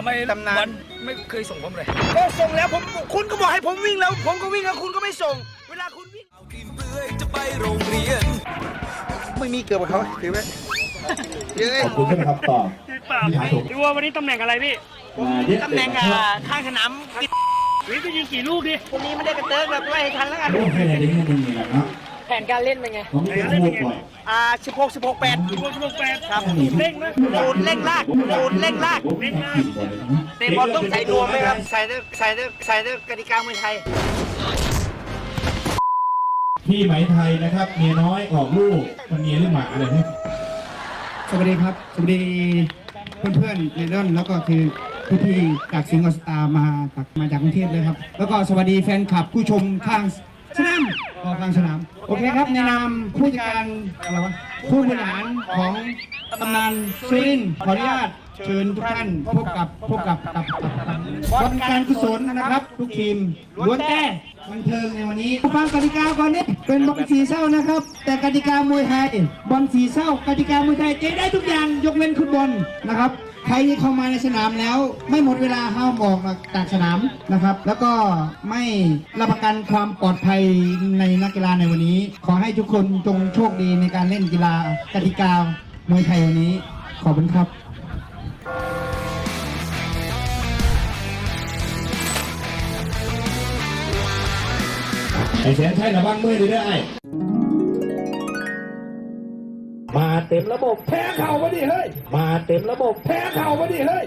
ทำไมตำนาน วันไม่เคยส่งผมเลย ก็ส่งแล้วผมคุณก็บอกให้ผมวิ่งแล้ว ผมก็วิ่งแล้วคุณก็ไม่ส่ง เวลาคุณวิ่งไม่มีเกือบกับเขาถือไหมเยอะขอบคุณใช่ไหมครับต่อเปล่าพี่หาถูกพี่ว่าวันนี้ตำแหน่งอะไรพี่ตำแหน่งอะข้างสนามปิดวิจะยิงกี่ลูกดิวันนี้ไม่ได้กระเติร์กแบบไล่ทันแล้วกัน โอ้ให้อะไรได้แค่หนึ่งเลยนะ แผนการเล่นเป็นไงผมไม่ได้พูดบ่อยอ่าสิบหกสิบหกแปดสิบหกสิบหกแปดครับเร่งไหมโดนเร่งลากโดนเร่งลากเล่นลากบ่อยนะเตะบอลต้องใส่นวมไหมครับ ใส่ด้วยใส่ด้วยใส่ด้วยกติกามวยไทย พี่ไหมไทยนะครับเมียน้อยออกลูกมันเมียหรือหมาอะไรเนี่ยสวัสดีครับ สวัสดีเพื่อนๆในร่อนแล้วก็คือพี่ๆจากสิงห์ออสตามาจากมาจากกรุงเทพเลยครับ แล้วก็สวัสดีแฟนคลับผู้ชมข้างสนาม ก็ข้างสนาม โอเคครับ ในนามผู้จัดการอะไรวะผู้บริหารของตำนานสุรินทร์ขออนุญาตเชิญทุกท่านพบกับพบกับกับกับกับบอลการกุศลนะครับ ทุกทีมล้วนแต่ บันเทิงในวันนี้ฟังกติกาก่อนนี่เป็นบอลสีเศร้านะครับ แต่กติกามวยไทยบอลสีเศร้ากติกามวยไทยเจ๊ได้ทุกอย่างยกเว้นฟุตบอลนะครับใครที่เข้ามาในสนามแล้ว ไม่หมดเวลาห้ามออกจากสนามนะครับ แล้วก็ไม่รับประกันความปลอดภัยในนักกีฬาในวันนี้ ขอให้ทุกคนจงโชคดีในการเล่นกีฬากติกามวยไทยวันนี้ ขอบคุณครับ ไอ้แสนใช่ระวังมือดีด้วยไอ้มาเต็มระบบแพ้เข่ามาดิเฮ้ย มาเต็มระบบแพ้เข่ามาดิเฮ้ย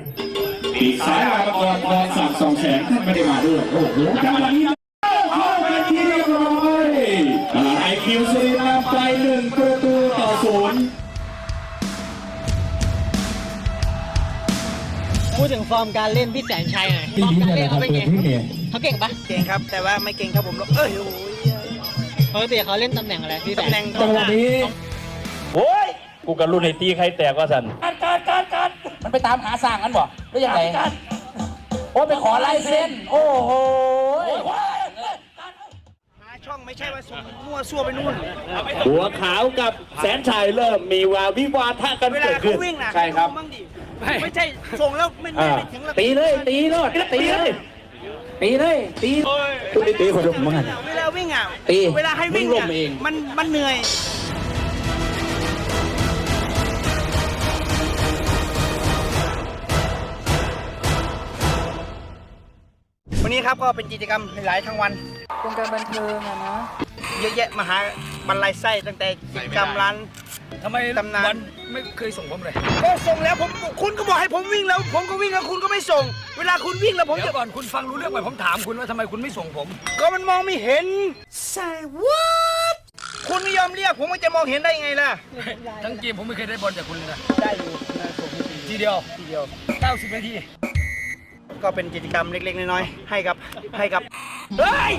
ปีกซ้ายมาก่อนบอลสับสองแสนท่านไม่ได้มาด้วยโอ้โหจังหวะนี้เข้าไปที่เรียบร้อยไอคิวซีนำไปหนึ่งประตู พูดถึงฟอร์มการเล่นพี่แสนชัยหน่อยฟอร์มการเล่นเขาเป็นไงเขาเก่งปะเก่งครับ แต่ว่าไม่เก่งเท่าผมหรอกเอ้ยโอ้ยปกติเขาเล่นตำแหน่งอะไรพี่แสนตำแหน่งจังหวะนี้โอ้ยกูกับรุ่นไอตีใครแตกว่าสันมันไปตามหาสร้างกันบ่หรือยังไงโอ้ไปขอลายเซ็นโอ้โหหาช่องไม่ใช่ว่าส่งมั่วซั่วไปนู่น หัวขาวกับแสนชัยเริ่มมีวาวิวาทะกันเวลาเกิดเขาขึ้นวิ่งนะใช่ครับ เขาดูบ้างดิไม่ใช่ส่งแล้วไม่ไม่อ่าไม่ถึงแล้วตีเลย ตีเลยตีเลย ตีเลยตีคุณตีคนละมั้งเวลาวิ่งอะตีเวลาให้วิ่งมึงล้อะมเองมันมันเหนื่อยวันนี้ครับก็เป็นกิจกรรมหลายทั้งวันวงการบันเทิงอะนะเยอะแยะมาหาบรรลัยไส้ตั้งแต่กิจกรรมร้าน ทำไมตำนาน วันไม่เคยส่งผมเลยก็ส่งแล้วผมคุณก็บอกให้ผมวิ่งแล้ว ผมก็วิ่งแล้วคุณก็ไม่ส่ง เวลาคุณวิ่งแล้วผมเดี๋ยจะวก่อนคุณฟังรู้เรื่องไหมผมถามคุณว่าทำไมคุณไม่ส่งผม ก็มันมองไม่เห็น Say what คุณไม่ยอมเรียก ผมก็จะมองเห็นได้ไงล่ะ ทั้งเกมผมไม่เคยได้บอลจากคุณเลยนะได้อยู่นะส่งให้ทีทีเดียว ทีเดียว 90นาที ก็เป็นกิจกรรมเล็กๆ น้อยๆให้กับให้กับเฮ้ย